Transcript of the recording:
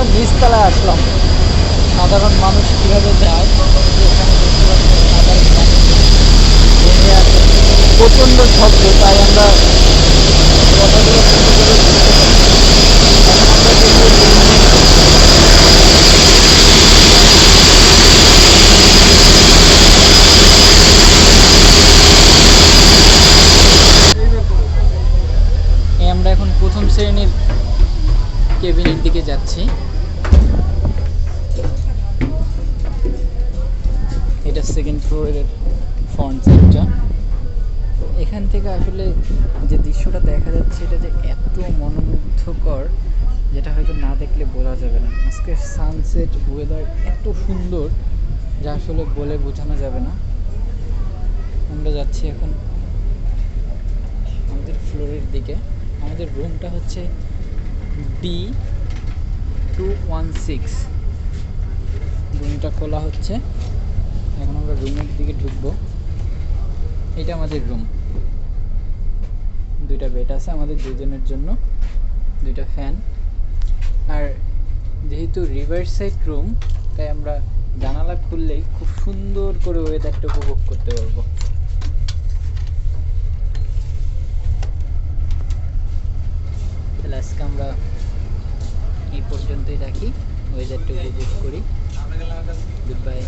আমরা নিচতলায় আসলাম। সাধারণ মানুষ কীভাবে যায়? প্রচণ্ড শব্দ, তাই আমরা আমরা এখন প্রথম শ্রেণির কেবিনের দিকে যাচ্ছি। এটা সেকেন্ড ফ্লোরের ফ্রন্ট সাইডটা এখান থেকে আসলে যে দৃশ্যটা দেখা যাচ্ছে, এটা যে এত মনোমুগ্ধকর, যেটা হয়তো না দেখলে বোঝা যাবে না। আজকে সানসেট ওয়েদার এত সুন্দর, যা আসলে বলে বোঝানো যাবে না। আমরা যাচ্ছি এখন আমাদের ফ্লোরের দিকে। আমাদের রুমটা হচ্ছে ডি টু ওয়ান সিক্স রুমটা খোলা হচ্ছে। এখন আমরা রুমের দিকে ঢুকবো। এটা আমাদের রুম দুইটা বেড আছে আমাদের দুজনের জন্য। দুইটা ফ্যান আর যেহেতু রিভার সাইড রুম তাই আমরা জানালা খুললেই খুব সুন্দর করে ওয়েদারটা উপভোগ করতে পারব। আজকে আমরা এই পর্যন্তই রাখি। ওয়েদারটা উপভোগ করি। Good bye